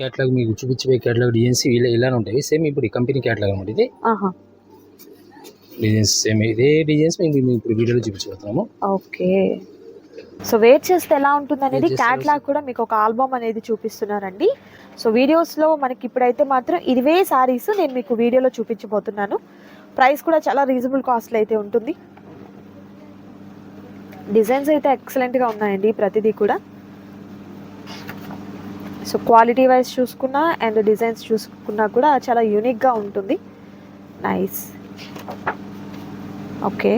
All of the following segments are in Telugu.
క్యాటలాగ్ మీకు చూపించే క్యాటలాగ్ డిజైన్స్ ఇలా ఇలానే ఉంటాయి. సేమ్ ఇప్పుడు ఈ కంపెనీ క్యాటలాగ్ అనమాట ఇది. ఆహా. డిజైన్స్ సేమ్ ఇదే డిజైన్స్ మేము ఇప్పుడు వీడియోలో చూపించబోతున్నాము. ఓకే. సో వెయిట్ చేస్తే ఎలా ఉంటుంది అనేది క్యాట్లాగ్ కూడా మీకు ఒక ఆల్బమ్ అనేది చూపిస్తున్నారండి. సో వీడియోస్లో మనకి ఇప్పుడైతే మాత్రం ఇవే సారీస్ నేను మీకు వీడియోలో చూపించబోతున్నాను. ప్రైస్ కూడా చాలా రీజనబుల్ కాస్ట్లో అయితే ఉంటుంది. డిజైన్స్ అయితే ఎక్సలెంట్గా ఉన్నాయండి ప్రతిదీ కూడా. సో క్వాలిటీ వైజ్ చూసుకున్నా అండ్ డిజైన్స్ చూసుకున్నా కూడా చాలా యూనిక్గా ఉంటుంది. నైస్ ఓకే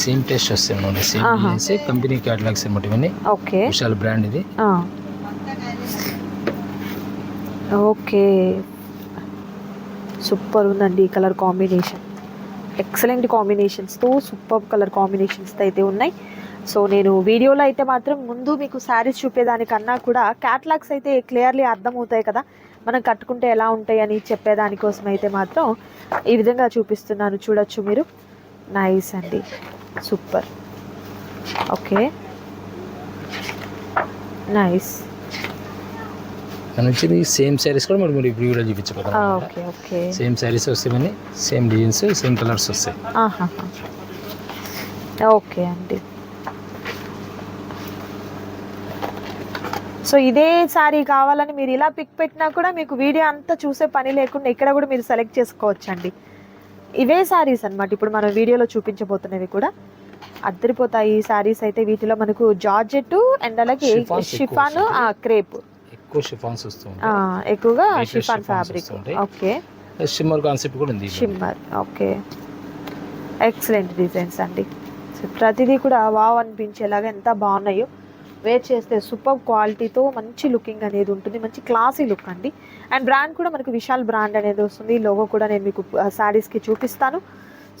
సేమ్ టేస్ట్ వస్తాయి అనమాట సేమ్ కంపెనీ క్యాటలాగ్స్ అనమాట ఇవన్నీ ఓకే విశాల్ బ్రాండ్ ఇది. ఆ. ఓకే సూపర్ ఉందండి కలర్ కాంబినేషన్ ఎక్సలెంట్ కాంబినేషన్స్తో సూపర్ కలర్ కాంబినేషన్స్ అయితే ఉన్నాయి. సో నేను వీడియోలో అయితే మాత్రం ముందు మీకు శారీస్ చూపేదానికన్నా కూడా క్యాట్లాగ్స్ అయితే క్లియర్లీ అర్థమవుతాయి కదా. మనం కట్టుకుంటే ఎలా ఉంటాయి అని చెప్పేదానికోసం అయితే మాత్రం ఈ విధంగా చూపిస్తున్నాను. చూడొచ్చు మీరు. నైస్ అండి. సూపర్ ఓకే నైస్ మన వచ్చేది సేమ్ శారీస్ కూడా మరి మీరు ఇప్పుడు ఓకే ఓకే సేమ్ శారీస్ వస్తాయి సేమ్ డిజైన్స్ సేమ్ కలర్స్ వస్తాయి. ఓకే అండి. సో ఇదే సారీ కావాలని మీరు ఇలా పిక్ పెట్టినా కూడా మీకు వీడియో అంతా చూసే పని లేకుండా ఇక్కడ కూడా మీరు సెలెక్ట్ చేసుకోవచ్చు అండి ఇవే సారీస్ అన్నమాట. ఇప్పుడు మనం వీడియోలో చూపించబోతున్నవి కూడా. అద్దరిపోతాయి ఈ సారీస్ అయితే. వీటిలో మనకు జార్జెట్ అండ్ అలాగే షిఫాన్. క్రేప్. ఎక్కువ షిఫాన్స్ వస్తూ ఎక్కువగా chiffon fabric. Okay. Shimmer concept కూడా ఉంది షిమ్మర్ ఓకే. ఎక్సలెంట్ డిజైన్స్ అండి. ప్రతిదీ కూడా వావ్ అనిపించేలాగా ఎంత బాగున్నాయో. వేర్ చేస్తే సూపర్ క్వాలిటీతో మంచి లుకింగ్ అనేది ఉంటుంది. మంచి క్లాసీ లుక్ అండి. అండ్ బ్రాండ్ కూడా మనకు విశాల్ బ్రాండ్ అనేది వస్తుంది. లోగో కూడా నేను మీకు శారీస్కి చూపిస్తాను.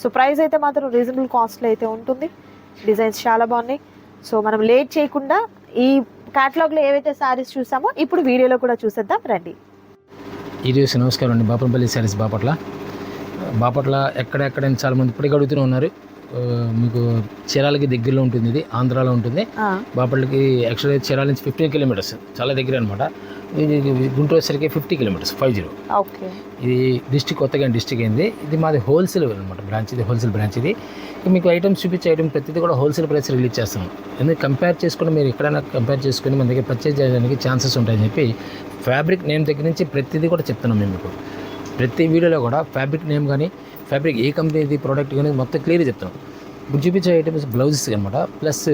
సో ప్రైస్ అయితే మాత్రం రీజనబుల్ కాస్ట్లో అయితే ఉంటుంది. డిజైన్స్ చాలా బాగున్నాయి. సో మనం లేట్ చేయకుండా ఈ క్యాటలాగ్లో ఏవైతే శారీస్ చూసామో ఇప్పుడు వీడియోలో కూడా చూసేద్దాం. రండి. ఈరోజు నమస్కారం అండి. బాపంపల్లి శారీస్ బాపట్ల. బాపట్ల ఎక్కడెక్కడ చాలా మంది ఇప్పటికీ అడుగుతూనే ఉన్నారు. మీకు చీరాలకి దగ్గరలో ఉంటుంది ఇది ఆంధ్రాలో ఉంటుంది. బాపట్లకి యాక్చువల్గా చీరాల నుంచి ఫిఫ్టీన్ కిలోమీటర్స్ చాలా దగ్గర అనమాట ఇది గుంటూరు వచ్చరికి fifty kilometres five zero. Okay. ఇది డిస్టిక్ కొత్తగా డిస్టిక్ అయింది. ఇది మాది హోల్సేల్ అనమాట బ్రాంచ్ ఇది హోల్సేల్ బ్రాంచ్ ఇది. మీకు ఐటమ్స్ చూపించే ఐటమ్ ప్రతిదీ కూడా హోల్సేల్ ప్రైస్ రిలీజ్ చేస్తాం ఎందుకంటే కంపేర్ చేసుకుని మీరు ఎక్కడైనా కంపేర్ చేసుకుని మన దగ్గర పర్చేజ్ చేయడానికి ఛాన్సెస్ ఉంటాయని చెప్పి ఫ్యాబ్రిక్ నేమ్ దగ్గర నుంచి ప్రతిదీ కూడా చెప్తున్నాం మేము మీకు. ప్రతి వీడియోలో కూడా ఫ్యాబ్రిక్ నేమ్ కానీ ఫ్యాబ్రిక్ ఏ కంపెనీది ప్రోడక్ట్ కానీ మొత్తం క్లియర్ చెప్తున్నాం. ఇప్పుడు చూపించే ఐటమ్స్ బ్లౌజెస్ అనమాట plus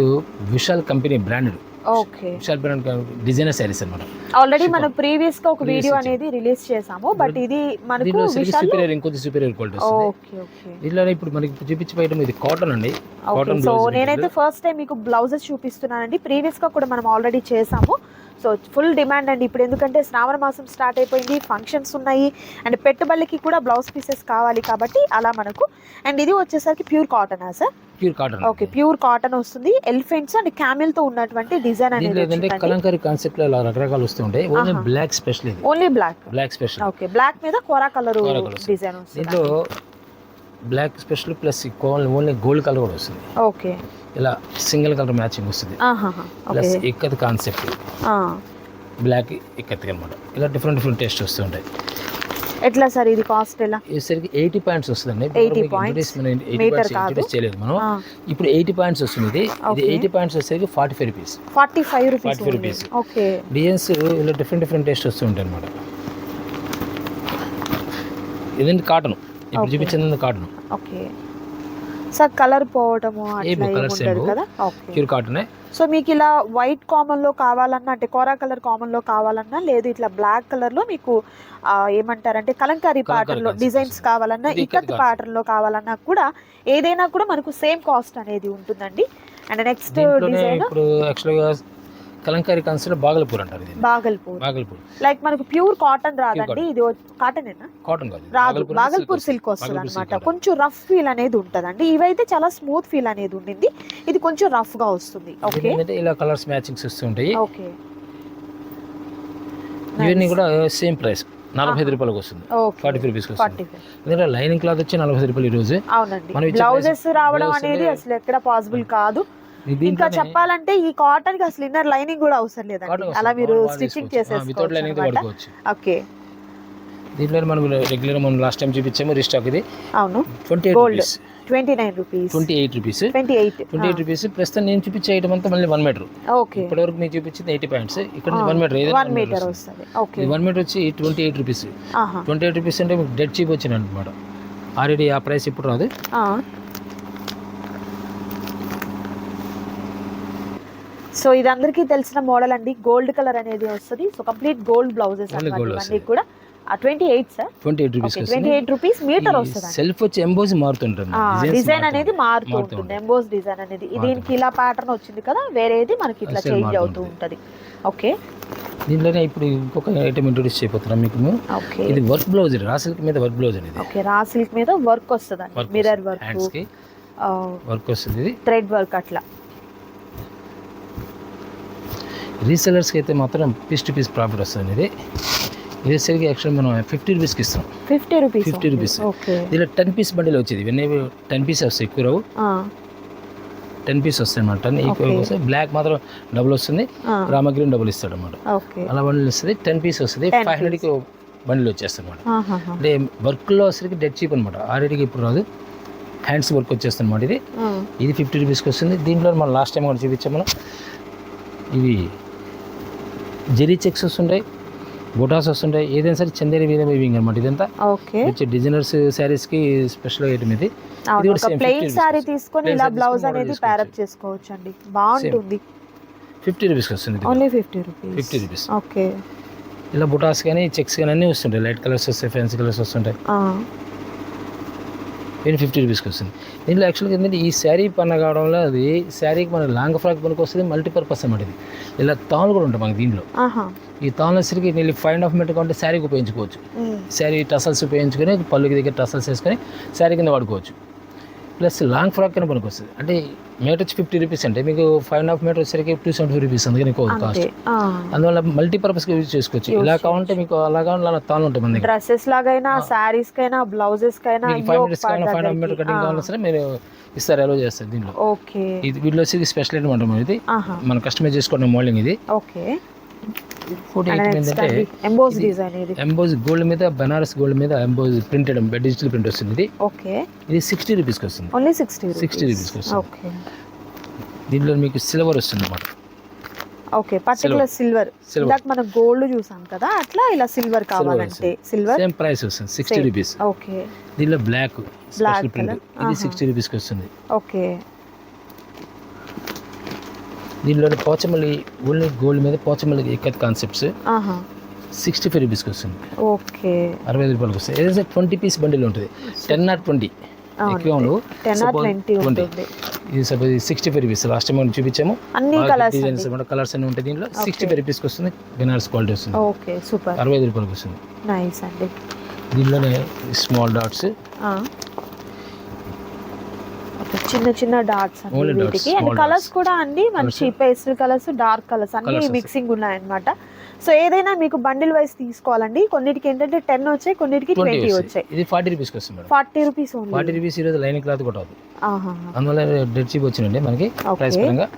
Vishal company branded okay. Vishal brand designer saris అనమాట ఆల్రెడీ మనం ప్రీవియస్గా ఒక వీడియో. అనేది రిలీజ్ చేసాము బట్ ఇది మనకు సుపీరియర్ ఇంకొంచెం సుపీరియర్ క్వాలిటీ వస్తుంది. Okay okay. దీంట్లో ఇప్పుడు మనకి చూపించే ఐటమ్ ఇది కాటన్ అండి. కాటన్ సో నేనైతే ఫస్ట్ టైం మీకు బ్లౌజెస్ చూపిస్తున్నానండి. ప్రీవియస్గా కూడా మనం ఆల్రెడీ చేసాము. సో ఫుల్ డిమాండ్ అండి. ఇప్పుడు ఎందుకంటే శ్రావణ మాసం స్టార్ట్ అయిపోయింది ఫంక్షన్స్ ఉన్నాయి అండ్ పెట్టుబడికి కూడా బ్లౌజ్ పీసెస్ కావాలి కాబట్టి అలా మనకు. అండ్ ఇది వచ్చేసరికి pure cotton sir? Pure cotton. Okay pure cotton వస్తుంది. ఎలిఫెంట్స్ అండ్ క్యామిల్తో ఉన్నటువంటి డిజైన్ అనేది ఏంటంటే కలంకారీ కాన్సెప్ట్లో రకరకాలు వస్తూ ఉంటాయి. Only. Black special only black black special okay black మీద కోరా కలర్. డిజైన్ వస్తుంది. దీంట్లో black special plus only gold colour కూడా వస్తుంది. ఓకే. ఇలా సింగిల్ కలర్ మ్యాచింగ్ వస్తుంది. Plus ikat concept. Black ikat అనమాట. ఇలా డిఫరెంట్ డిఫరెంట్ టేస్ట్ వస్తూ ఉంటాయి. ఎట్లా సార్ ఇది కాస్ట్ ఎలా? ఈసరికి ఎయిటీ పాయింట్స్ వస్తుందండి. 80 points. Meter కాదు. ఇంట్రడ్యూస్ చేయలేదు మనం. ఇప్పుడు ఎయిటీ పాయింట్స్ వస్తుంది ఇది. ఇది. ఎయిటీ పాయింట్స్ వచ్చేసరికి forty five rupees. Forty five rupees 45 rupees. Okay. Designs ఇలా డిఫరెంట్ డిఫరెంట్ టేస్ట్ వస్తూ ఉంటాయి అనమాట ఇదండి కాటన్? ఇప్పుడు. చూపించింది కాటన్ ఓకే. సార్ కలర్ పోవటము అట్లా ఏమో. కదా? ప్యూర్ కాటనే సో మీకు ఇలా వైట్ కామన్లో కావాలన్నా అంటే కోరా కలర్ కామన్లో కావాలన్నా లేదు ఇట్లా బ్లాక్ కలర్లో మీకు ఏమంటారంటే కలంకారీ కలంకారీ ప్యాటర్న్లో concepts. డిజైన్స్. కావాలన్నా ఇక్కత్ ఇక్కత్ ప్యాటర్న్లో కావాలన్నా కూడా ఏదైనా కూడా మనకు సేమ్ కాస్ట్ అనేది ఉంటుందండి. అండ్ నెక్స్ట్ డిజైన్ ఇప్పుడు యాక్చువల్గా కలంకారీ కాన్సెప్ట్ బాగల్పూర్ అంటారు ఇది బాగల్పూర్. బాగల్పూర్. లైక్ మనకు ప్యూర్ కాటన్ రాదండి. ఇది కాటన్ కాటన్ కాదు. రాదు. బాగల్పూర్ సిల్క్ వస్తుంది అనమాట కొంచెం రఫ్ ఫీల్ అనేది ఉంటదండి. ఇవైతే చాలా స్మూత్ ఫీల్ అనేది ఉండింది. ఇది కొంచెం రఫ్గా వస్తుంది. ఓకే ఇలా కలర్స్ మ్యాచింగ్స్ వస్తూ ఉంటాయి ఓకే ఇవన్నీ కూడా సేమ్ ప్రైస్ నలభై ఐదు రూపాయలకు వస్తుంది. ఫార్టీ ఫైవ్ రూపీస్కి వస్తుంది. ఎందుకంటే లైనింగ్ క్లాత్ వచ్చి నలభై ఐదు రూపాయలు ఈ రోజు అవునండి బ్లౌజెస్ రావడం అనేది అసలు ఎక్కడ పాసిబుల్ కాదు. దీంట్లోనే ఇంకా చెప్పాలంటే ఈ కాటన్కి అసలు ఇన్నర్ లైనింగ్ కూడా అవసరం లేదండి. అలా మీరు స్టిచ్చింగ్ చేసేసుకోవచ్చు ఓకే దీంట్లో మనం రెగ్యులర్ మనం లాస్ట్ టైం చూపించాము రీస్టాక్ ఇది. అవును. Twenty. Rupees twenty nine rupees twenty eight rupees twenty eight twenty eight rupees ప్రస్తుతం నేను చూపించే ఐటమ్ అంతా మళ్ళీ వన్ మీటర్ ఓకే ఇప్పటివరకు మీకు చూపించింది ఎయిటీ పాయింట్స్ ఇక్కడ వన్ మీటర్ వన్ మీటర్ వస్తుంది. ఓకే వన్ మీటర్ వచ్చి twenty eight rupees twenty eight rupees అంటే మీకు డెడ్ చీప్ వచ్చింది అనమాట ఆల్రెడీ ఆ ప్రైస్ ఇప్పుడు రాదు. సో ఇది అందరికీ తెలిసిన మోడల్ అండి. గోల్డ్ కలర్ అనేది వస్తుంది. సో కంప్లీట్ గోల్డ్ బ్లౌజెస్ వస్తది. కూడా. Twenty eight sir twenty eight rupees twenty eight rupees metre వస్తుంది సెల్ఫ్ వచ్చి మారుతుంటుంది. డిజైన్ అనేది మారుతూ ఉంటుంది. ఎంబోస్ డిజైన్ అనేది. దీనికి ఇలా ప్యాటర్న్ వచ్చింది కదా వేరేది మనకి ఇట్లా చేంజ్ అవుతూ ఉంటది. ఓకే దీంట్లోనే ఇప్పుడు ఇంకొక ఐటమ్ ఇంట్రొడ్యూస్ చేయబోతున్నాం మీకు. ఇది వర్క్ బ్లౌజ్ రా సిల్క్ మీద వర్క్ బ్లౌజ్ అనేది ఓకే రా సిల్క్ మీద వర్క్ వస్తుంది. మిర్రర్ వర్క్ వర్క్ వస్తుంది. థ్రెడ్ వర్క్ అట్లా. రీసెలర్స్కి అయితే మాత్రం పీస్ టు పీస్ ప్రాఫిట్ వస్తుంది ఇది ఇది సరిగ్గా యాక్చువల్ మనం ఫిఫ్టీ రూపీస్కి ఇస్తాం. Fifty rupees 50 rupees. ఓకే. దీనిలో టెన్ పీస్ బండిల్ వచ్చేది. ఇవన్నీ టెన్ పీస్ వస్తాయి ఎక్కువ రావు. టెన్ పీస్ వస్తాయి అనమాట టెన్ Okay. వస్తాయి. బ్లాక్ మాత్రం డబుల్ వస్తుంది. రామగ్రీన్ డబుల్ ఇస్తాడు అనమాట అలా బండిల్ వస్తుంది. టెన్ పీస్ వస్తుంది. 10 ఫైవ్ హండ్రెడ్కి బండిల్ వచ్చేస్తుంది అనమాట. అంటే వర్క్లో వచ్చరికి డెడ్ చీప్ అనమాట ఆల్రెడీకి ఇప్పుడు రాదు. హ్యాండ్స్ వర్క్ వచ్చేస్తుంది అనమాట ఇది ఇది ఫిఫ్టీ రూపీస్కి వస్తుంది. దీంట్లో మనం లాస్ట్ టైం కూడా చూపించాం మనం. ఇవి జెరీ చెక్స్ వస్తుంటాయి బొటాస్ వస్తుంటాయి ఏదైనా సరే చందేరి మీద వీవింగ్ అనమాట ఇదంతా. ఓకే. వచ్చే డిజైనర్స్ శారీస్కి స్పెషల్ ఐటమ్ ఇది. అవును కూడా ప్లెయిన్ 50 సారీ. తీసుకొని ఇలా బ్లౌజ్ అనేది model ప్యారప్ చేసుకోవచ్చు. అండి బాగుంటుంది. ఫిఫ్టీ రూపీస్కి వస్తుంది ఇది. Only fifty rupees fifty rupees okay. ఇలా బుటాస్ కానీ చెక్స్ కానీ అన్నీ వస్తుంటాయి. లైట్ కలర్స్ వస్తాయి ఫ్యాన్సీ కలర్స్ వస్తుంటాయి. ఇది ఫిఫ్టీ రూపీస్కి వస్తుంది. దీంట్లో యాక్చువల్గా ఏంటంటే ఈ శారీ పన్న కావడంలో అది శారీకి మనకి లాంగ్ ఫ్రాక్ పనికి వస్తుంది మల్టీపర్పస్ అన్నమాట ఇది. ఇలా తాళ్ళు కూడా ఉంటాయి మనకి దీంట్లో. ఈ తాళ్ళసరికి నేను ఫైవ్ అండ్ హాఫ్ మీటర్ కంటే శారీకి ఉపయోగించుకోవచ్చు. శారీ టసల్స్ ఉపయోగించుకొని పళ్ళుకి దగ్గర టసల్స్ వేసుకొని శారీ కింద వాడుకోవచ్చు. ప్లస్ లాంగ్ ఫ్రాక్ కింద పనికి వస్తుంది. అంటే మీటర్ వచ్చి ఫిఫ్టీ రూపీస్ అంటే మీకు ఫైవ్ అండ్ హాఫ్ మీటర్ వచ్చేసరికి టూ సెవెంటీ ఫైవ్ రూపీస్ అందుకని ఎక్కువ కాస్ట్. అందువల్ల మల్టీపర్పస్గా యూజ్ చేసుకోవచ్చు. ఇలా కావాలంటే మీకు అలా కావాలి అలా మన దగ్గర. డ్రెస్సెస్ లాగైనా సారీస్ కైనా బ్లౌజెస్ కైనా ఫైవ్ మీటర్స్ కావాలి five and half metre cutting కావాలన్నా సరే మీరు ఇస్తారు అలో చేస్తారు దీంట్లో. ఓకే. ఇది వీటిలో వచ్చి స్పెషల్ అంటాం ఇది. మనం కస్టమైజ్ చేసుకోవడం మోడలింగ్ ఇది. ఓకే. ఐటమ్ ఏంటంటే ఎంబోస్ డిజైన్ ఇది గోల్డ్ మీద బనారస్ గోల్డ్ మీద ఎంబోజ్ ప్రింటెడ్ డిజిటల్ ప్రింట్ వస్తుంది ఇది. ఓకే. ఇది సిక్స్టీ రూపీస్కి వస్తుంది. ఓన్లీ సిక్స్టీ 60 rupees వస్తుంది. ఓకే. దీంట్లో మీకు సిల్వర్ వస్తుంది అన్నమాట. Okay particular silver. ఇందాక మనం గోల్డ్ చూసాం కదా అట్లా ఇలా సిల్వర్ కావాలంటే సిల్వర్ సేమ్ ప్రైస్ వస్తుంది సిక్స్టీ. Rupees okay. దీనిలో బ్లాక్ స్పెషల్ ప్రింట్. ఇది. సిక్స్టీ రూపీస్కి వస్తుంది. ఓకే. దీనిలో పోచమల్లి ఓన్లీ గోల్డ్ మీద Pochampally ikat concepts sixty five రూపీస్కి వస్తుంది. ఓకే. అరవై ఐదు రూపాయలకి వస్తుంది ఏదైతే ట్వంటీ పీస్ బండిల్ ఉంటుంది. టెన్ నాట్ ట్వంటీ ఎక్కువ ఉండవు టెన్ ఆర్ Suppose ట్వంటీ 20. ఉంటుంది. ఇది suppose sixty five rupees last time మనం చూపించాము డిజైన్స్ కలర్స్ అన్ని ఉంటాయి దీంట్లో సిక్స్టీ ఫైవ్ రూపీస్కి వస్తుంది. బెనారస్ క్వాలిటీ వస్తుంది. Okay super. అరవై ఐదు రూపాయలకి వస్తుంది. నైస్ అండి. దీనిలోనే స్మాల్ డాట్స్ చిన్న చిన్న డాట్స్ వీటికి. And colours. కూడా అండి మంచి పేస్టల్ కలర్స్ డార్క్ కలర్స్ అన్ని. మిక్సింగ్ ఉన్నాయన్నమాట. సో ఏదైనా మీకు బండిల్ వైస్ తీసుకోవాలండి. కొన్నిటికి ఏంటంటే టెన్ వచ్చాయి కొన్నిటికి ట్వంటీ వచ్చాయి. ఇది ఫార్టీ రూపీస్కి వస్తుంది ఫార్టీ రూపీస్ ఫార్టీ రూపీస్ ఈరోజు లైన్ క్లాత్ కూడా అందువల్ల డెడ్ చీప్ వచ్చిందండి మనకి. ప్రైస్ పరంగా.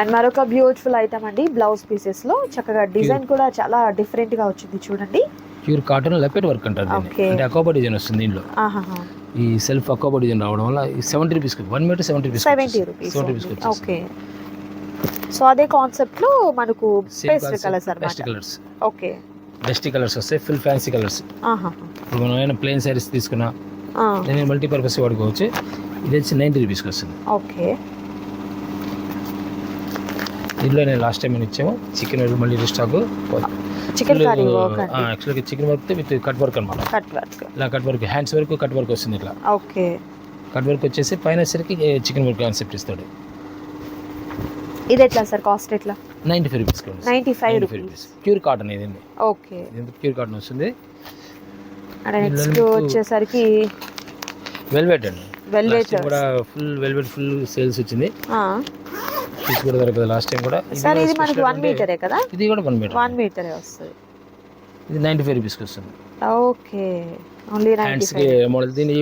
అండ్ మరొక బ్యూటిఫుల్ ఐటమ్ అండి బ్లౌజ్ పీసెస్లో. చక్కగా డిజైన్ కూడా చాలా డిఫరెంట్గా వచ్చింది చూడండి. ప్యూర్ కాటన్ లెపెట్ వర్క్ అంటారు దీన్ని. అంటే అకోబా డిజైన్ వస్తుంది ఆహాహా. ఈ సెల్ఫ్ అకోబా డిజైన్ రావడం వల్ల సెవెంటీ రూపీస్కి one metre seventy rupees. Seventy rupees okay. So అదే కాన్సెప్ట్లో మనకు పేస్టల్ కలర్స్ బెస్ట్ అన్నమాట. Colours okay. బెస్ట్ కలర్స్ వస్తాయి ఫుల్ ఫ్యాన్సీ కలర్స్ ఇప్పుడు మనం ఏమైనా ప్లెయిన్ శారీస్ తీసుకున్నా నేను మల్టీపర్పస్ వాడుకోవచ్చు. ఇది వచ్చి నైంటీ రూపీస్కి వస్తుంది. ఓకే. దీంట్లో నేను లాస్ట్ టైం నేను ఇచ్చాము చికెన్ మళ్ళీ స్టాక్ చికెన్ యాక్చువల్గా chicken work with cut work అనమాట కట్ వర్క్ ఇలా కట్ వర్క్ హ్యాండ్స్ వరకు కట్ వర్క్ వస్తుంది ఇట్లా. ఓకే. కట్ వర్క్ వచ్చేసి పైన సరికి చికెన్ వర్క్ కాన్సెప్ట్ ఇస్తాడు. ఇది ఎట్లా సార్? కాస్ట్ ఎట్లా? Ninety five rupees ninety five rupees pure cotton ఇది ఓకే. ఇది ప్యూర్ కాటన్ వస్తుంది? అండ్ నెక్స్ట్ మీకు- వచ్చేసరికి వెల్వెట్ అండి. వెల్వెట్ కూడా ఫుల్ వెల్వెట్ ఫుల్ సేల్స్ వచ్చింది. పీస్ కూడా దొరకదు. లాస్ట్ టైం కూడా సార్ ఇది మనకి వన్ మీటరే కదా? ఇది కూడా వన్ మీటర్ వన్ మీటరే వస్తుంది. ఇది నైంటీ ఫైవ్ రూపీస్కి వస్తుంది. ఓకే. ఓన్లీ హ్యాండ్స్కి మోడల్ దీన్ని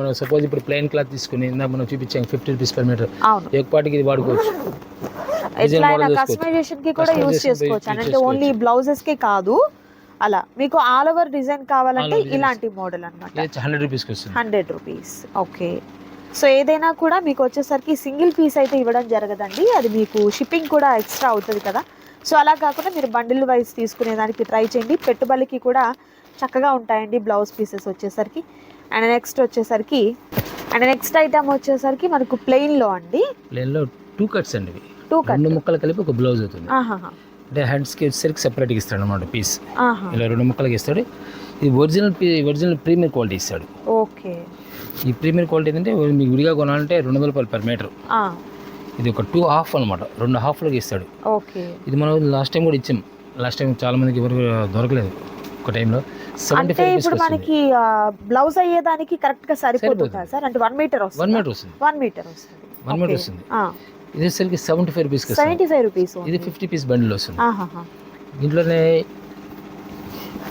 మనం సపోజ్ ఇప్పుడు ప్లెయిన్ క్లాత్ తీసుకుని ఇందాక మనం చూపించాం ఫిఫ్టీ రూపీస్ పర్ మీటర్ ఇది వాడుకోవచ్చు. Design ఎట్లా అయినా model చేసుకోవచ్చు. కస్టమైజేషన్కి కూడా యూస్ చేసుకోవచ్చు. అంటే ఓన్లీ. బ్లౌజెస్కి కాదు అలా మీకు ఆల్ ఓవర్ డిజైన్ కావాలంటే. ఇలాంటి మోడల్ అన్నమాట. ఇది హండ్రెడ్ వస్తుంది. హండ్రెడ్ రూపీస్ ఓకే సో ఏదైనా కూడా మీకు వచ్చేసరికి సింగిల్ పీస్ అయితే ఇవ్వడం జరగదండి. అది మీకు షిప్పింగ్ కూడా ఎక్స్ట్రా అవుతుంది కదా. సో అలా కాకుండా మీరు బండిల్ వైజ్ తీసుకునేదానికి ట్రై చేయండి. పెట్టుబడికి కూడా చక్కగా ఉంటాయండి బ్లౌజ్ పీసెస్ వచ్చేసరికి. అండ్ నెక్స్ట్ వచ్చేసరికి అండ్ నెక్స్ట్ ఐటమ్ వచ్చేసరికి మనకు ప్లెయిన్లో అండి. ప్లెయిన్లో టూ కట్స్ అండి టూ కట్. రెండు ముక్కలు కలిపి ఒక బ్లౌజ్ అవుతుంది. అంటే హ్యాండ్స్కి వచ్చేసరికి సెపరేట్గా ఇస్తాడు అనమాట పీస్. ఇలా రెండు ముక్కలకి ఇస్తాడు. ఇది ఒరిజినల్ ఒరిజినల్ ప్రీమియర్ క్వాలిటీ ఇస్తాడు. ఓకే. ఈ ప్రీమియర్ క్వాలిటీ ఏంటంటే మీకు విడిగా కొనాలంటే రెండు వందల రూపాయలు పర్ మీటర్. ఇది ఒక టూ హాఫ్ అనమాట రెండు హాఫ్లకి ఇస్తాడు. ఓకే. ఇది మనం లాస్ట్ టైం కూడా ఇచ్చాం. లాస్ట్ టైం చాలా మందికి ఎవరు దొరకలేదు ఒక టైంలో. సెవెంటీ ఫైవ్ ఇప్పుడు మనకి బ్లౌజ్ అయ్యేదానికి కరెక్ట్గా సరిపోతుందా. సార్? అంటే వన్ మీటర్ వన్ మీటర్ వస్తుంది. వన్ మీటర్ వస్తుంది. వన్ మీటర్ వస్తుంది. ఇది వచ్చేసరికి సెవెంటీ ఫైవ్ వస్తుంది. సెవెంటీ ఫైవ్ రూపీస్ ఇది ఫిఫ్టీ పీస్ బండిల్ వస్తుంది. దీంట్లోనే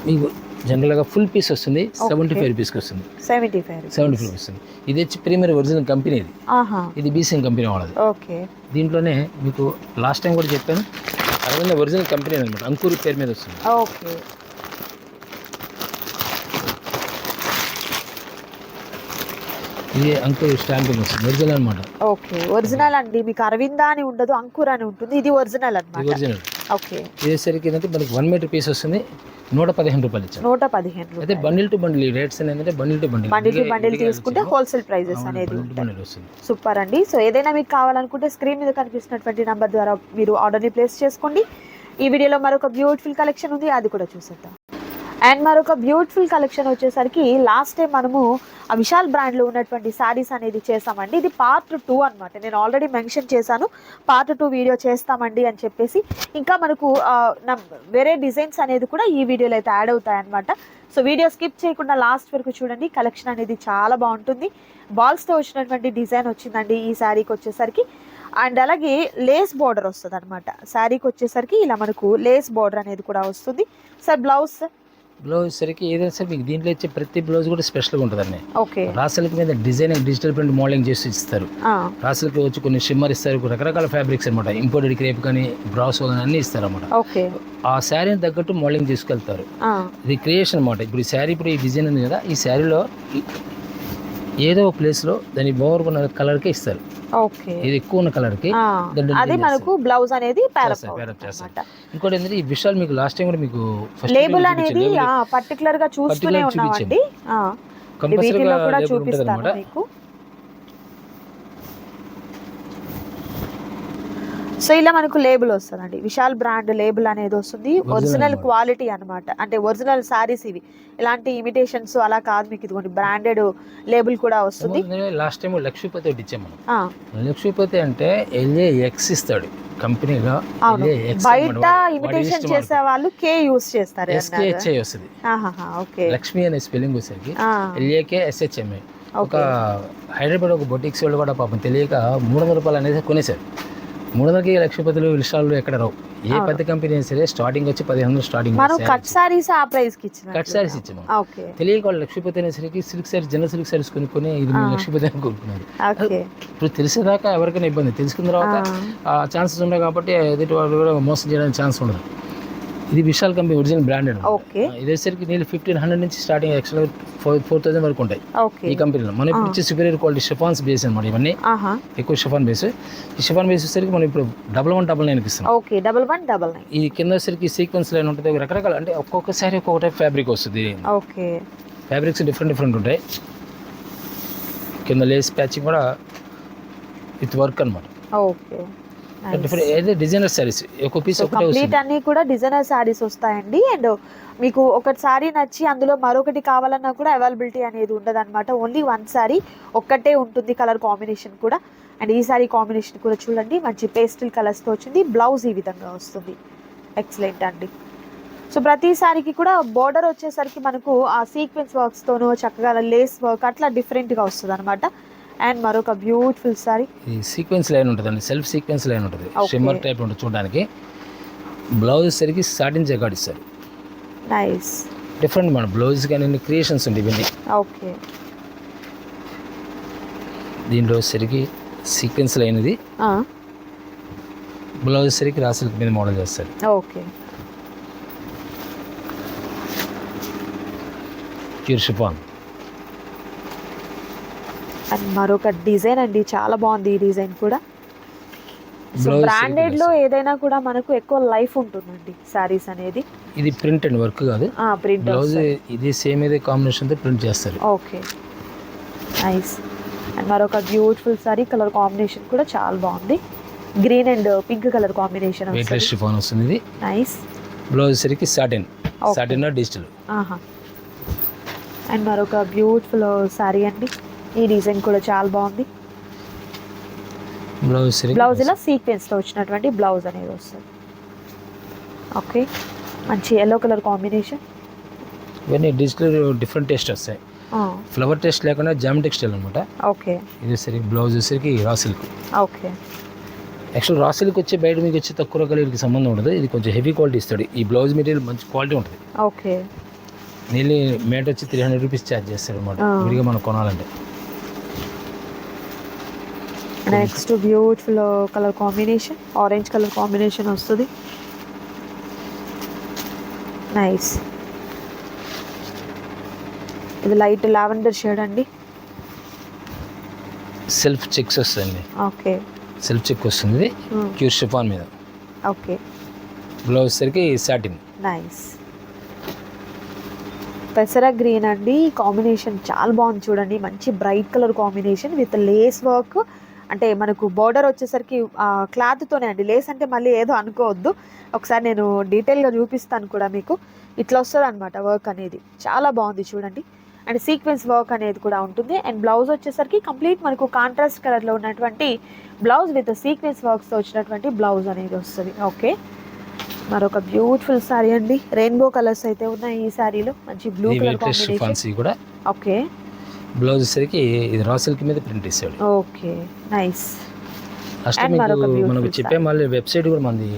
మీకు జనరల్గా ఫుల్ పీస్ వస్తుంది సెవెంటీ ఫైవ్ రూపీస్కి వస్తుంది. సెవెంటీ ఫైవ్ సెవెంటీ ఫైవ్ వస్తుంది. ఇది వచ్చి ప్రీమియర్ ఒరిజినల్ కంపెనీ ఇది. ఇది బీసీఎం కంపెనీ వాళ్ళది. ఓకే. దీంట్లోనే మీకు లాస్ట్ టైం కూడా చెప్పాను అరవింద ఒరిజినల్ కంపెనీ అనమాట అంకూరి పేరు మీద వస్తుంది. ఓకే. ఇది అంకూరి స్టాంపింగ్ వస్తుంది? ఒరిజినల్ అనమాట ఓకే ఒరిజినల్ అండి. మీకు అరవింద అని ఉండదు అంకుర్ అని ఉంటుంది. ఇది ఒరిజినల్ ఇది అన్నమాట ఒరిజినల్. ఓకే. ఇదేసరికి ఏంటంటే మనకి వన్ మీటర్ పీస్ వస్తుంది నూట పదిహేను రూపాయలు ఇచ్చాను నూట పదిహేను అయితే బండిల్ టు బండిల్ రేట్స్ ఏంటంటే bundle to bundle bundle to bundle తీసుకుంటే హోల్సేల్ ప్రైజెస్ అనేది సూపర్ అండి. సో ఏదైనా మీకు కావాలనుకుంటే స్క్రీన్ మీద కనిపిస్తున్నటువంటి నంబర్ ద్వారా మీరు ఆర్డర్ని ప్లేస్ చేసుకోండి. ఈ వీడియోలో మరొక బ్యూటిఫుల్ కలెక్షన్ ఉంది అది కూడా చూసేద్దాం. అండ్ మరొక బ్యూటిఫుల్ కలెక్షన్ వచ్చేసరికి లాస్ట్ టైం మనము ఆ విశాల్ బ్రాండ్లో ఉన్నటువంటి శారీస్ అనేది చేసామండి. ఇది పార్ట్ టూ అన్నమాట. నేను ఆల్రెడీ మెన్షన్ చేశాను. పార్ట్ టూ వీడియో చేస్తామండి అని చెప్పేసి. ఇంకా మనకు వేరే డిజైన్స్ అనేది కూడా ఈ వీడియోలో అయితే యాడ్ అవుతాయి అనమాట సో వీడియో స్కిప్ చేయకుండా లాస్ట్ వరకు చూడండి. కలెక్షన్ అనేది చాలా బాగుంటుంది. బాల్స్తో వచ్చినటువంటి డిజైన్ వచ్చిందండి ఈ శారీకి వచ్చేసరికి. అండ్ అలాగే లేస్ బార్డర్ వస్తుంది అనమాట శారీకి వచ్చేసరికి ఇలా మనకు లేస్ బార్డర్ అనేది కూడా వస్తుంది. సార్ బ్లౌజ్ బ్లౌజ్ సరికి ఏదైనా సరే మీకు దీంట్లో ఇచ్చే ప్రతి బ్లౌజ్ కూడా స్పెషల్గా ఉంటుందండి. రాసలకి మీద డిజైన్ డిజిటల్ ప్రింట్ మోడలింగ్ చేసి ఇస్తారు. రాసలకి వచ్చి కొన్ని షిమ్మర్ ఇస్తారు రకరకాల ఫ్యాబ్రిక్స్ అనమాట ఇంపోర్టెడ్ క్రేప్ కానీ బ్రాస్ కానీ అన్నీ ఇస్తారు అనమాట ఆ శారీని తగ్గట్టు మోడలింగ్ తీసుకెళ్తారు. ఇది క్రియేషన్ అనమాట ఇప్పుడు ఈ శారీ ఇప్పుడు ఈ డిజైన్ ఉంది కదా ఈ శారీలో ఏదో ఒక ప్లేస్లో దాని ఓవర్ ఉన్న కలర్కే ఇస్తారు. ఓకే. ఇది ఎక్కువ ఉన్న కలర్కి అది మనకు బ్లౌజ్ అనేది. ఇంకోటి ఏంటంటే ఈ విషయాలు మీకు లాస్ట్ టైం కూడా మీకు లేబుల్ అనేది. పర్టికులర్గా చూస్తూనే ఉన్నామండి. ఆ, Compulsory గా వీటిలో కూడా చూపిస్తాను మీకు. సో ఇలా మనకు లేబుల్ వస్తుందండి. విశాల్ బ్రాండ్ లేబుల్ అనేది వస్తుంది. ఒరిజినల్. క్వాలిటీ అన్నమాట. అంటే ఒరిజినల్ సారీస్ ఇవి. ఇలాంటి ఇమిటేషన్స్ అలా కాదు మీకు ఇదిగోండి. బ్రాండెడ్ లేబుల్ కూడా వస్తుంది. లాస్ట్ టైం లక్ష్మీపతి ఒకటి ఇచ్చాం మనం ఆ, లక్ష్మీపతి అంటే ఎల్ఏ ఎక్స్ ఇస్తాడు. కంపెనీగా బయట ఇమిటేషన్ చేసే వాళ్ళు కే యూస్ చేస్తారు ఎస్కేహెచ్ఐ వస్తుంది. లక్ష్మి అనే స్పెల్లింగ్ వచ్చేసరికి ఎల్ఏకే ఎస్హెచ్ఎంఏ ఒక హైదరాబాద్ ఒక బొటిక్స్ వాళ్ళు కూడా పాపం తెలియక మూడు వందల రూపాయలు అనేది కొనేశారు. మూడు వందలకి లక్షపతులు విషయాలు ఎక్కడ రావు? ఏ. పెద్ద కంపెనీ అయినా సరే స్టార్టింగ్ వచ్చి పదిహేను వందలు స్టార్టింగ్ మనం కట్ సారీస్ ఆ ప్రైస్కి ఇచ్చిన కట్ సారీస్ ఇచ్చాము. తెలియక వాళ్ళు లక్ష్మీపతి అనేసరికి silk saris general silk saris కొనుక్కొని ఇది ఆ. లక్ష్మీపతి అని కొనుక్కున్నారు. ఇప్పుడు తెలిసేదాకా ఎవరికైనా ఇబ్బంది. తెలుసుకున్న తర్వాత ఆ ఛాన్సెస్ ఉన్నాయి కాబట్టి ఎదుటి వాళ్ళు కూడా మోసం చేయడానికి ఛాన్స్ ఉండదు. ఇది Vishal company original branded okay. ఇదేసరికి నీళ్ళు ఫిఫ్టీన్ హండ్రెడ్ నుంచి స్టార్టింగ్ యాక్చువల్గా ఫోర్ ఫోర్ థౌసండ్ వరకు ఉంటాయి. ఓకే. ఈ కంపెనీలో. మనం ఇప్పుడు సుపీరియర్ క్వాలిటీ షిఫాన్స్ బేస్ అనమాట ఇవన్నీ. ఎక్కువ షిఫాన్ బేస్ ఈ షిఫాన్ బేస్ వచ్చేసరికి మనం ఇప్పుడు డబల్ వన్ డబల్ నైన్ ఇస్తున్నాం. Okay double one double nine ఈ కింద వచ్చేసరికి సీక్వెన్స్ లైన్ ఉంటుంది. రకరకాల అంటే ఒక్కొక్కసారి ఒక్కొక్క టైప్ ఫ్యాబ్రిక్ వస్తుంది. ఓకే. ఫ్యాబ్రిక్స్ డిఫరెంట్ డిఫరెంట్ ఉంటాయి. కింద లేస్ ప్యాచింగ్ కూడా విత్ వర్క్ అనమాట ఓకే. ఏదో డిజైనర్ సారీస్ ఒక్కో పీస్ కంప్లీట్ అన్ని కూడా డిజైనర్ శారీస్ వస్తాయండి. అండ్ మీకు ఒకటి సారీ నచ్చి అందులో మరొకటి కావాలన్నా కూడా అవైలబిలిటీ అనేది ఉండదు అనమాట ఓన్లీ వన్ సారీ ఒక్కటే ఉంటుంది కలర్ కాంబినేషన్ కూడా. అండ్ ఈ సారీ కాంబినేషన్ కూడా చూడండి మంచి పేస్టల్ కలర్స్తో వచ్చింది. బ్లౌజ్ ఈ విధంగా వస్తుంది. ఎక్సలెంట్ అండి. సో ప్రతి సారీకి కూడా బోర్డర్ వచ్చేసరికి మనకు ఆ సీక్వెన్స్ వర్క్స్తోనో చక్కగా లేస్ వర్క్ అట్లా డిఫరెంట్గా వస్తుంది అనమాట అండ్ మరొక బ్యూటిఫుల్ సారీ. ఈ సీక్వెన్స్ లైన్ ఉంటుందండి సెల్ఫ్ సీక్వెన్స్ లైన్ ఉంటుంది. షిమ్మర్ టైప్ ఉంటుంది చూడడానికి. బ్లౌజ్ సరికి సాటిన్ జగాడ్ ఇస్తారు. నైస్ డిఫరెంట్ మన బ్లౌజ్ కానీ క్రియేషన్స్ ఉంది ఇవన్నీ. ఓకే దీంట్లో సరికి సీక్వెన్స్ అయినది ఆ, బ్లౌజ్ సరికి రాసిల్క్ మీద మోడల్ చేస్తారు. ఓకే ప్యూర్ షిఫాన్ అండ్ మరొక డిజైన్ అండి చాలా బాగుంది ఈ డిజైన్ కూడా. సో Blouse బ్రాండెడ్ silk లో ఏదైనా కూడా మనకు ఎక్కువ లైఫ్ ఉంటుందండి సారీస్ అనేది. ఇది ప్రింట్ అండ్ వర్క్ కాదు. ప్రింట్ బ్లౌజ్ ఇది సేమ్ ఇదే కాంబినేషన్తో ప్రింట్ చేస్తారు. ఓకే నైస్ అండ్ మరొక బ్యూటిఫుల్ సారీ కలర్ కాంబినేషన్ కూడా చాలా బాగుంది. Green and pink colour combination chiffon వస్తుంది. ఇది. నైస్ బ్లౌజ్ సరికి సాటిన్. సాటిన్ డిజిటల్ ఆహా అండ్ మరొక బ్యూటిఫుల్ సారీ అండి. ఈ డిజైన్ కూడా చాలా బాగుంది. బ్లౌజ్ బ్లౌజ్ ఇలా సీక్వెన్స్తో వచ్చినటువంటి బ్లౌజ్ అనేది వస్తుంది. ఓకే మంచి ఎల్లో కలర్ కాంబినేషన్ ఇవన్నీ డిజిటల్ డిఫరెంట్ టేస్ట్ వస్తాయి. ఫ్లవర్ టేస్ట్ లేకుండా జామెటిక్ స్టైల్ అనమాట ఓకే ఇది సరికి బ్లౌజ్ సరికి raw silk okay actual raw silk వచ్చి బయట మీకు వచ్చి తక్కువ రకాలకి సంబంధం ఉండదు. ఇది కొంచెం హెవీ క్వాలిటీ ఇస్తాడు. ఈ బ్లౌజ్ మెటీరియల్ మంచి క్వాలిటీ ఉంటుంది. ఓకే నీళ్ళు మేట్ వచ్చి త్రీ హండ్రెడ్ రూపీస్ ఛార్జ్ చేస్తారు అనమాట. విడిగా మనం కొనాలంటే. Next beautiful colour combination orange colour combination వస్తుంది. నైస్ ఇది లైట్ లావెండర్ షేడ్ అండి. సెల్ఫ్ చెక్స్ వస్తుంది ఓకే సెల్ఫ్ చెక్ వస్తుంది. ప్యూర్ షిఫాన్ మీద. ఓకే బ్లౌజ్ సరికి సాటిన్ నైస్ పెసర గ్రీన్ అండి. కాంబినేషన్ చాలా బాగుంది చూడండి. మంచి bright colour combination with lace work అంటే మనకు బార్డర్ వచ్చేసరికి క్లాత్తోనే అండి. లేస్ అంటే మళ్ళీ ఏదో అనుకోవద్దు. ఒకసారి నేను డీటెయిల్గా చూపిస్తాను కూడా మీకు. ఇట్లా వస్తుంది అనమాట వర్క్ అనేది. చాలా బాగుంది చూడండి. అండ్ సీక్వెన్స్ వర్క్ అనేది కూడా ఉంటుంది. అండ్ బ్లౌజ్ వచ్చేసరికి కంప్లీట్ మనకు కాంట్రాస్ట్ కలర్లో ఉన్నటువంటి బ్లౌజ్ విత్ సీక్వెన్స్ వర్క్స్తో వచ్చినటువంటి బ్లౌజ్ అనేది వస్తుంది. ఓకే మరొక బ్యూటిఫుల్ సారీ అండి. రెయిన్బో కలర్స్ అయితే ఉన్నాయి ఈ సారీలో మంచి blue colour combination okay blouse సరికి ఇది రా సిల్క్ మీద ప్రింట్ ఇస్తాడు ఓకే నైస్. మీకు beautiful మనకు చెప్పే మళ్ళీ వెబ్సైట్ కూడా మనది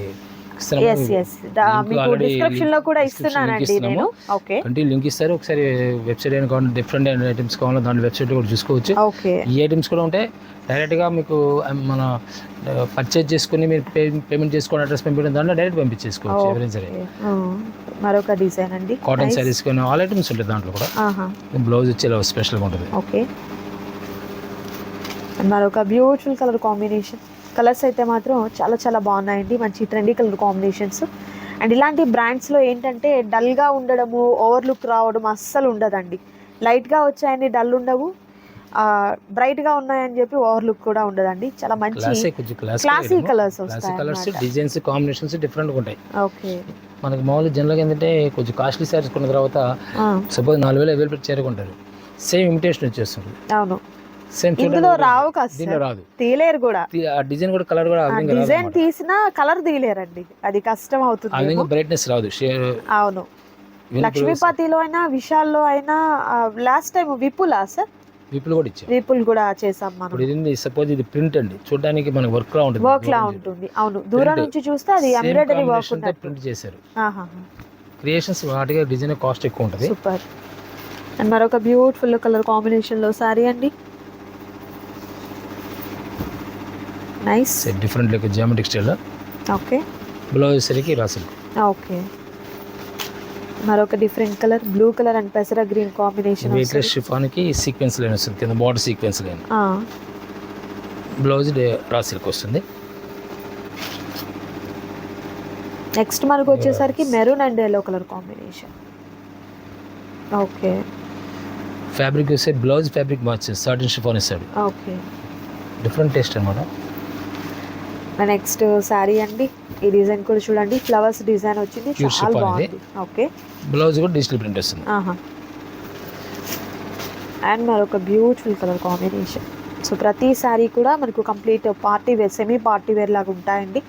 మీకు డిస్క్రిప్షన్లో కూడా ఇస్తున్నానండి. నేను. ఓకే అంటే లింక్ ఇస్తారు. ఒకసారి వెబ్సైట్ అయినా కావాలి డిఫరెంట్ ఐటమ్స్ కావాలో దాని వెబ్సైట్ కూడా చూసుకోవచ్చు. ఓకే ఈ ఐటమ్స్ కూడా ఉంటాయి డైరెక్ట్గా మీకు మన పర్చేజ్ చేసుకుని మీరు పేమెంట్ చేసుకుని అడ్రస్ పంపించడం దాంట్లో డైరెక్ట్ పంపించేసుకోవచ్చు ఎవరైనా సరే. మరొక డిజైన్ అండి. కాటన్. శారీస్ కానీ ఆల్ ఐటమ్స్ ఉంటాయి దాంట్లో కూడా. బ్లౌజ్ వచ్చి స్పెషల్గా ఉంటుంది. ఓకే మరొక బ్యూటిఫుల్ కలర్ కాంబినేషన్ కలర్స్ అయితే మాత్రం చాలా చాలా బాగున్నాయండి. మంచి ట్రెండీ కలర్ కాంబినేషన్స్ అండ్ ఇలాంటి బ్రాండ్స్లో ఏంటంటే డల్గా ఉండడము ఓవర్ లుక్ రావడం అస్సలు ఉండదండి. లైట్గా వచ్చాయని డల్ ఉండవు. బ్రైట్గా ఉన్నాయని చెప్పి ఓవర్ లుక్ కూడా ఉండదండి. చాలా మంచి క్లాసే కలర్స్ క్లాసిక్ కలర్స్ వస్తాయి డిజైన్స్ కాంబినేషన్స్ డిఫరెంట్గా ఉంటాయి. ఓకే. మనకి మామూలుగా జనరల్గా ఏంటంటే కొంచెం కాస్ట్లీ శారీస్ కొన్న తర్వాత సపోజ్ నాలుగు వేలు ఐదు వేలు పెట్టి చేరుకుంటారు సేమ్ ఇమిటేషన్ వచ్చేస్తుంది. అవును. ఇందులో రావు దీనిలో రాదు. తీలేరు కూడా. డిజైన్ కూడా కలర్ కూడా డిజైన్. తీసినా కలర్ తీయలేరండి అది కష్టం అవుతుంది బ్రైట్నెస్ రాదు. అవును. లక్ష్మీపతిలో అయినా విశాల్లో అయినా లాస్ట్ టైం విపులా సార్? విప్పులు కూడా ఇచ్చాం. విపుల్ కూడా చేసాం మనం. ఇది సపోజ్ ఇది ప్రింట్ అండి. చూడడానికి మనకి వర్క్ లా ఉంటుంది. వర్క్ లా ఉంటుంది. అవును. దూరం. నుంచి చూస్తే అది ఎంబ్రాయిడరీ వర్క్ ఉన్నట్టు. ప్రింట్ చేశారు. క్రియేషన్స్ వాటిగా డిజైన్ కాస్ట్ ఎక్కువ ఉంటుంది. సూపర్ అండ్ మరొక బ్యూటిఫుల్ కలర్ కాంబినేషన్లో సారీ అండి. Nice different like geometric style okay blouse సరికి రాసులు ఓకే మరొక different colour blue colour and పెసర గ్రీన్ కాంబినేషన్ వెయిట్లెస్ షిఫాన్కి సీక్వెన్స్ లైన్ వస్తుంది. కింద border sequence line blouse raw silk వస్తుంది. నెక్స్ట్ మనకు వచ్చేసరికి maroon and yellow colour combination okay fabric వస్తే బ్లౌజ్ ఫ్యాబ్రిక్ మార్చేది సాటిన్ షిఫాన్ ఇస్తాడు ఓకే డిఫరెంట్ టేస్ట్ అనమాట నెక్స్ట్ శారీ అండి. ఈ డిజైన్ కూడా చూడండి. ఫ్లవర్స్ డిజైన్ వచ్చింది. చాలా బాగుంది. ఓకే బ్లౌజ్ కూడా డిజిటల్ ప్రింట్ వస్తుంది. ఆహా. అండ్ మరొక బ్యూటిఫుల్ కలర్ కాంబినేషన్ సో ప్రతి శారీ కూడా మనకు complete party wear semi party wear లాగా ఉంటాయండి.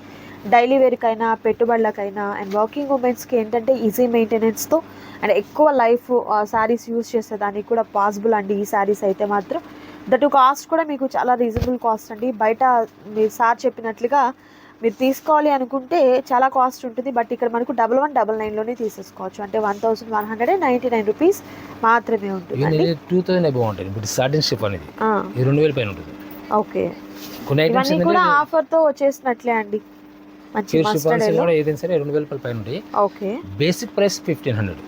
డైలీ వేర్కైనా పెట్టుబడులకైనా అండ్ వర్కింగ్ ఉమెన్స్కి ఏంటంటే ఈజీ మెయింటెనెన్స్తో అండ్ ఎక్కువ లైఫ్ శారీస్ యూస్ చేసేదానికి కూడా పాసిబుల్ అండి ఈ శారీస్ అయితే మాత్రం. దట్ కాస్ట్ కూడా మీకు చాలా రీజనబుల్ కాస్ట్ అండి. బయట మీరు సార్ చెప్పినట్లుగా మీరు తీసుకోవాలి అనుకుంటే చాలా కాస్ట్ ఉంటుంది. బట్ ఇక్కడ మనకు డబల్ వన్ డబల్ నైన్లోనే తీసేసుకోవచ్చు. అంటే one thousand one hundred and ninety nine rupees మాత్రమే ఇవన్నీ టూ థౌసండ్ అబౌ ఉంటాయి ఇప్పుడు సాటిన్ షిప్ అనేది. రెండు వేల పైన ఉంటుంది. ఓకే. ఇవన్నీ కూడా ఆఫర్తో వచ్చేసినట్లే అండి. మంచి మస్టర్డ్ కూడా ఏదైనా సరే రెండు వేల పైన ఉంటాయి. Okay. Basic price fifteen hundred.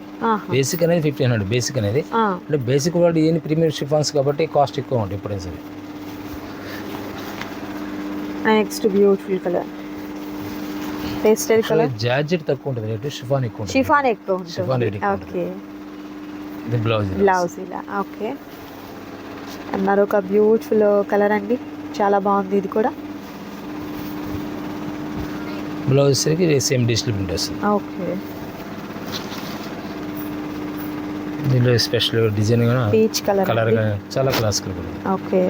Basic అనేది ఫిఫ్టీన్ హండ్రెడ్ బేసిక్ అనేది. అంటే బేసిక్ వాళ్ళు ఏం ప్రీమియర్ షిఫాన్స్ కాబట్టి కాస్ట్ ఎక్కువ ఉంటాయి ఎప్పుడైనా సరే. Next beautiful colour pastel colour georgette తక్కువ ఉంటుంది రేటు షిఫాన్ ఎక్కువ ఉంటుంది. షిఫాన్ ఎక్కువ షిఫాన్ ఉంటుంది రేట్ ఉంటుంది. ఓకే ఇది బ్లౌజ్ బ్లౌజ్ ఇలా. ఓకే అండ్ మరొక బ్యూటిఫుల్ కలర్ అండి. చాలా బాగుంది ఇది కూడా. బ్లౌజ్ సరికి సేమ్ ప్రింట్ వస్తుంది. ఓకే దీంట్లో స్పెషల్ డిజైన్ కూడా పీచ్ కలర్ కలర్ చాలా క్లాసికల్ ఓకే.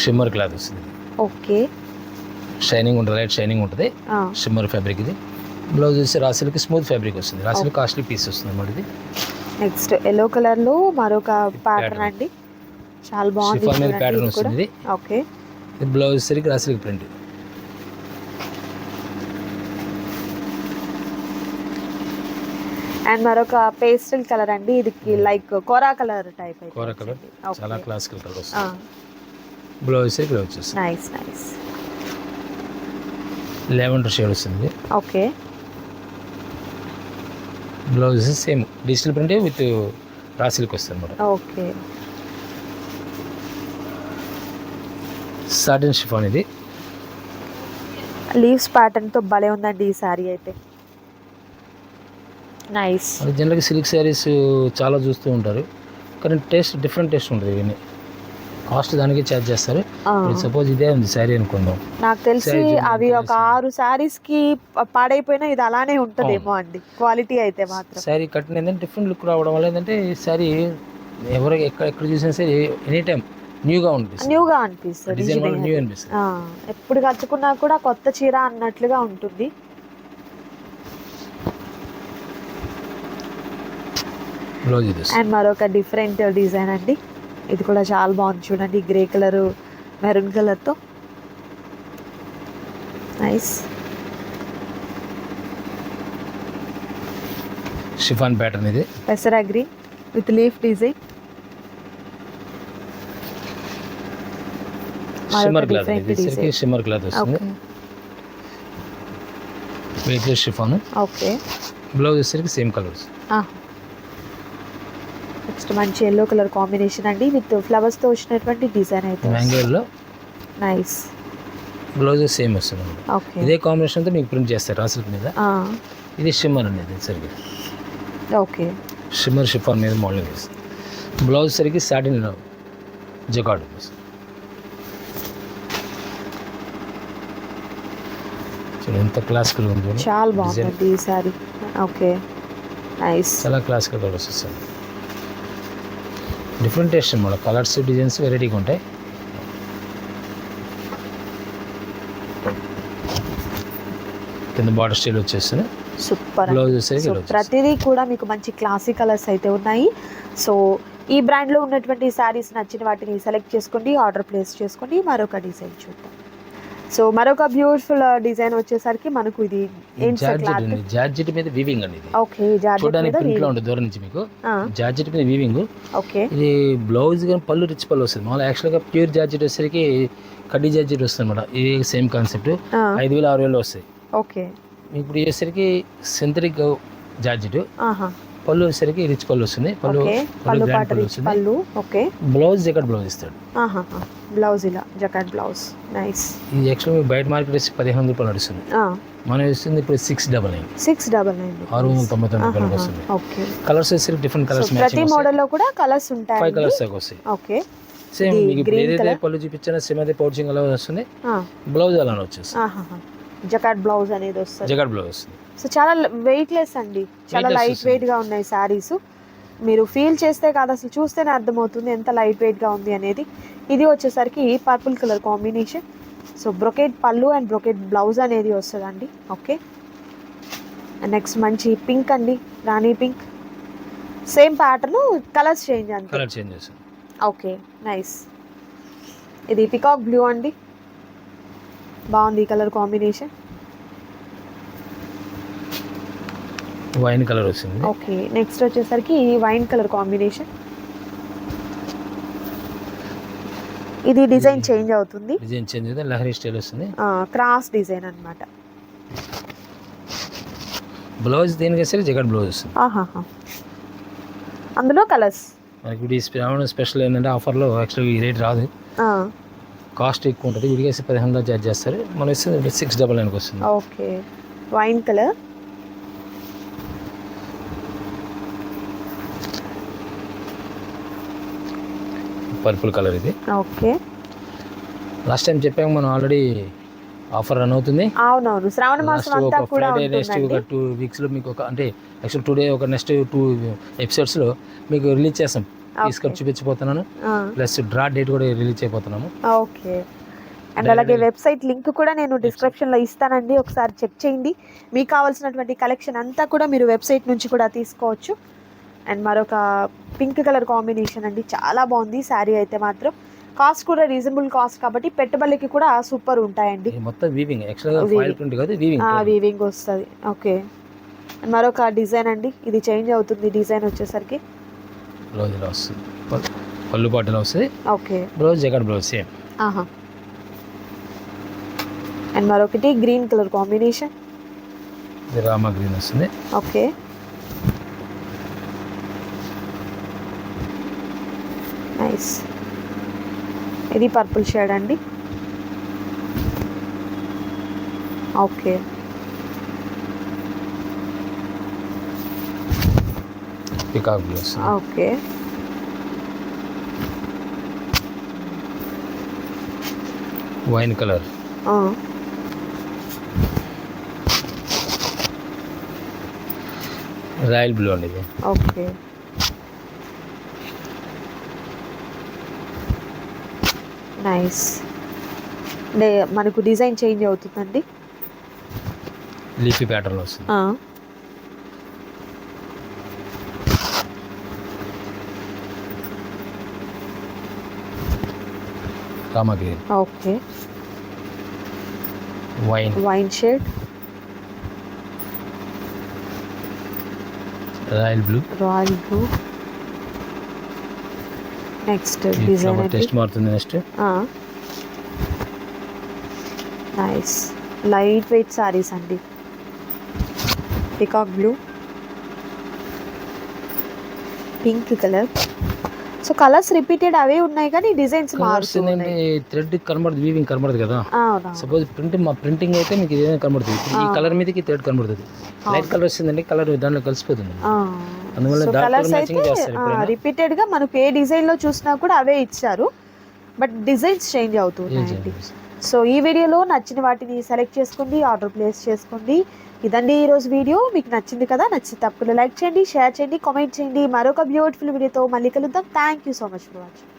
షిమ్మర్ క్లాత్ వస్తుంది. ఓకే. షైనింగ్ ఉంటుంది లైట్ షైనింగ్ ఉంటుంది. షిమ్మర్ ఫ్యాబ్రిక్ ఇది. బ్లౌజ్ వచ్చి రాసిల్కి స్మూత్ ఫ్యాబ్రిక్ వస్తుంది. రాసిల్ కాస్ట్లీ పీస్ వస్తుంది అన్నమాట ఇది. నెక్స్ట్ ఎల్లో కలర్లో మరొక ప్యాటర్న్. అండి. చాలా బాగుంది మీద ప్యాటర్న్ వస్తుంది ఓకే. ఇది బ్లౌజ్ సరికి రాసిల్కి ప్రింట్ అండ్ మరొక పేస్టల్ కలర్ అండి. ఇది లైక్ కోరా కలర్ టైప్ అయితే కోర కలర్. చాలా క్లాసికల్ కలర్ వస్తుంది. Blouse blouse nice nice lavender shade వస్తుంది. Okay blouse same digital print with రాసిల్కి వస్తుంది అనమాట ఓకే సాటిన్ షిఫాన్ ఇది. లీవ్స్ ప్యాటర్న్తో భలే ఉందండి ఈ సారీ అయితే. నైస్ అది జనరల్గా సిల్క్ శారీస్ చాలా చూస్తూ ఉంటారు. కానీ టేస్ట్ డిఫరెంట్ టేస్ట్ ఉంటుంది ఇవన్నీ. కాస్ట్ దానికి ఛార్జ్ చేస్తారు. సపోజ్ ఇదే ఉంది శారీ అనుకుందాం నాకు తెలిసి అవి ఒక. ఆరు సారీస్కి పాడైపోయినా ఇది అలానే ఉంటదేమో అండి. క్వాలిటీ అయితే మాత్రం. శారీ కట్టిన ఏంటంటే డిఫరెంట్ లుక్ రావడం వల్ల ఏంటంటే ఈ శారీ ఎవరు ఎక్కడ ఎక్కడ చూసినా సరే ఎనీ టైం న్యూగా ఉంటుంది న్యూగా అనిపిస్తుంది న్యూ. అనిపిస్తుంది. ఎప్పుడు కట్టుకున్నా కూడా కొత్త చీర అన్నట్లుగా ఉంటుంది బ్లౌజ్ ఇది వస్తుంది. అండ్ మరొక డిఫరెంట్ డిజైన్ అండి. ఇది కూడా చాలా బాగుంది చూడండి. గ్రే కలర్ మెరూన్ కలర్తో నైస్ షిఫాన్ ప్యాటర్న్ ఇది. పెసరా green with leaf design shimmer cloth ఇది. షిమ్మర్ క్లాత్ వస్తుంది. షిఫాన్ ఓకే బ్లౌజ్ వచ్చేసరికి సేమ్ కలర్ వస్తుంది నెక్స్ట్ మంచి ఎల్లో కలర్ కాంబినేషన్ అండి. విత్ ఫ్లవర్స్తో వచ్చినటువంటి డిజైన్ అయితే. మ్యాంగోలో నైస్ బ్లౌజ్ సేమ్ వస్తుంది. ఓకే ఇదే కాంబినేషన్తో మీకు ప్రింట్ చేస్తారు రాసిల్క్ మీద. ఇది షిమ్మర్ అనేది సరికి ఓకే షిమ్మర్ షిఫాన్ మీద మోడలింగ్ వేస్తుంది బ్లౌజ్ సరికి సాటిన్ జకాడ్ ఎంత క్లాసికల్ ఉంది. చాలా. బాగుందండి ఈ సారీ ఓకే నైస్ చాలా క్లాసికల్ వస్తాయి డిఫరెంట్ టేస్ట్ అనమాట కలర్స్ డిజైన్స్ వెరైటీగా ఉంటాయి. కింద బార్డర్ స్టైల్ వచ్చేస్తుంది. సూపర్. ప్రతిదీ కూడా మీకు మంచి క్లాసీ కలర్స్ అయితే ఉన్నాయి. సో ఈ బ్రాండ్లో ఉన్నటువంటి శారీస్ నచ్చిన వాటిని సెలెక్ట్ చేసుకోండి ఆర్డర్ ప్లేస్ చేసుకోండి. మరొక డిజైన్ చూద్దాం. సో మరొక బ్యూటిఫుల్ డిజైన్ వచ్చేసరికి మనకు ఇది జార్జెట్ క్లాత్? ఉంది. జార్జెట్ మీద వీవింగ్ అండి ఇది. ఓకే జార్జెట్ చూడడానికి మీద ప్రింట్లో. ఉంటుంది దూరం నుంచి మీకు. జార్జెట్ మీద వీవింగ్ ఓకే. ఇది బ్లౌజ్ కానీ పళ్ళు రిచ్ పళ్ళు వస్తుంది. మామూలు యాక్చువల్గా ప్యూర్ జార్జెట్ వచ్చేసరికి కడ్డీ జార్జెట్ వస్తుంది అనమాట ఇది సేమ్ కాన్సెప్ట్ ఐదు వేలు ఆరు వేలు వస్తాయి. ఓకే. ఇప్పుడు వచ్చేసరికి సింథటిక్ జార్జెట్. ఆహా. పళ్ళు వచ్చేసరికి రిచ్ పళ్ళు వస్తుంది పళ్ళు పళ్ళు పాట పళ్ళు వస్తుంది పళ్ళు ఓకే. బ్లౌజ్ జకెట్ బ్లౌజ్ ఇస్తాడు. బ్లౌజ్ ఇలా జకాట్ బ్లౌజ్ నైస్ ఇది యాక్చువల్గా బయట మార్కెట్ వచ్చి పదిహేను వందల రూపాయలు నడుస్తుంది. మనం ఇస్తుంది ఇప్పుడు six double nine six double nine ఆరు వందల తొంభై తొమ్మిది రూపాయలకు వస్తుంది. ఓకే. కలర్స్ వచ్చేసరికి డిఫరెంట్ కలర్స్ ప్రతి మ్యాచింగ్ మోడల్లో కూడా కలర్స్ ఫైవ్ ఉంటాయి కలర్స్ దాకా వస్తాయి. ఓకే. సేమ్ మీకు ఏదైతే. పళ్ళు చూపించినా సేమ్ అదే పౌచింగ్ అలా వస్తుంది. బ్లౌజ్ అలానే వచ్చేస్తుంది. జకాట్ బ్లౌజ్ అనేది వస్తుంది. జగట్ బ్లౌజ్ వస్తుంది. సో చాలా వెయిట్ లెస్ అండి. చాలా లైట్. వెయిట్గా ఉన్నాయి శారీస్ మీరు ఫీల్ చేస్తే కాదు అసలు చూస్తేనే అర్థమవుతుంది ఎంత లైట్ వెయిట్గా ఉంది అనేది. ఇది వచ్చేసరికి purple colour combination so brocade పళ్ళు అండ్ బ్రొకెట్ బ్లౌజ్ అనేది వస్తుందండి. ఓకే నెక్స్ట్ మంచి పింక్ అండి. రాణి pink same pattern colours change అంతే. కలర్ చేంజ్ ఓకే నైస్ ఇది పికాక్ బ్లూ అండి. బాగుంది ఈ కలర్ కాంబినేషన్? వైన్ కలర్ వస్తుంది. ఓకే నెక్స్ట్ వచ్చేసరికి వైన్ కలర్ కాంబినేషన్. ఇది డిజైన్ చేంజ్ అవుతుంది. డిజైన్ చేంజ్ అయితే లహరి స్టైల్ వస్తుంది. క్రాస్ డిజైన్ అన్నమాట. బ్లౌజ్ దేనికి వేస్తే జగన్ బ్లౌజ్ వస్తుంది. అందులో కలర్స్? మనకి ఇప్పుడు స్పెషల్ ఏంటంటే ఆఫర్లో యాక్చువల్గా ఈ రేట్ రాదు. కాస్ట్ ఎక్కువ ఉంటుంది. విడిగా వేసి పదిహేను వందలు చార్జ్ చేస్తారు మనం ఇస్తే సిక్స్ డబల్ నైన్కి వస్తుంది. Okay. Wine colour purple colour ఇది. ఓకే. లాస్ట్ టైం చెప్పాము మనం ఆల్రెడీ ఆఫర్ రన్ అవుతుంది. అవునవును. శ్రావణ మాసం అంతా కూడా నెక్స్ట్ ఒక టూ వీక్స్లో మీకు ఒక అంటే యాక్చువల్ టుడే ఒక నెక్స్ట్ టూ ఎపిసోడ్స్లో మీకు రిలీజ్ చేస్తాం. తీసుకొని చూపించబోతున్నాను. ప్లస్ డ్రా డేట్ కూడా రిలీజ్ అయిపోతున్నాము ఓకే. అండ్ అలాగే వెబ్సైట్ లింక్ కూడా నేను description లో ఇస్తానండి. ఒకసారి చెక్ చేయండి. మీకు కావాల్సినటువంటి కలెక్షన్ అంతా కూడా మీరు వెబ్సైట్ నుంచి కూడా తీసుకోవచ్చు. అండ్ మరొక పింక్ కలర్ కాంబినేషన్ అండి. చాలా బాగుంది. శారీ అయితే మాత్రం కాస్ట్ కూడా రీజనబుల్ కాస్ట్ కాబట్టి పెట్టుబడికి కూడా సూపర్ ఉంటాయండి. మొత్తం వీవింగ్ వీవింగ్ వీవింగ్ వస్తుంది. ఓకే. అండ్ మరొక డిజైన్ అండి. ఇది చేంజ్ అవుతుంది. డిజైన్ వచ్చేసరికి. బ్లౌజ్ ఇలా వస్తుంది పళ్ళు పాటలో వస్తుంది ఓకే. బ్లౌజ్ జగన్ బ్లౌజ్ సేమ్. ఆహా. అండ్ మరొకటి గ్రీన్ కలర్ కాంబినేషన్. ఇది రామా గ్రీన్ వస్తుంది. ఓకే. నైస్. ఇది పర్పుల్ షేడ్ అండి. ఓకే. పికాక్ బ్లూ వస్తుంది okay. Wine colour. Royal blue అండి ఇది. ఓకే. నైస్. అంటే మనకు డిజైన్ చేంజ్ అవుతుందండి? లీఫీ ప్యాటర్న్ వస్తుంది. Rama green okay wine wine shade royal blue royal blue next design test మారుతుంది next nice light weight saris అండి. Peacock blue pink colour so colours repeated అవే ఉన్నాయి కానీ డిజైన్స్ కలర్స్ మారుతూ ఏంటంటే ఉన్నాయి. థ్రెడ్ కనబడుతుంది వీవింగ్ కనబడదు కదా? సపోజ్ ప్రింట్ మా ప్రింటింగ్ అయితే మీకు ఏదైనా కనబడుతుంది ఈ. కలర్ మీదకి థ్రెడ్ కనబడుతుంది. లైట్ కలర్ వస్తుందండి కలర్ దాంట్లో కలిసిపోతుంది. అందువల్ల కలర్స్ అయితే. రిపీటెడ్గా మనకు ఏ డిజైన్లో చూసినా కూడా అవే ఇచ్చారు. బట్ డిజైన్స్ చేంజ్ అవుతూ ఏం ఉన్నాయండి. చేయాలి? సో ఈ వీడియోలో నచ్చిన వాటిని సెలెక్ట్ చేసుకోండి ఆర్డర్ ప్లేస్ చేసుకోండి ఇదండి ఈరోజు వీడియో. మీకు నచ్చింది కదా నచ్చింది తప్పకుండా లైక్ చేయండి షేర్ చేయండి కామెంట్ చేయండి. మరొక బ్యూటిఫుల్ వీడియోతో మళ్ళీ కలుద్దాం. Thank you so much for watching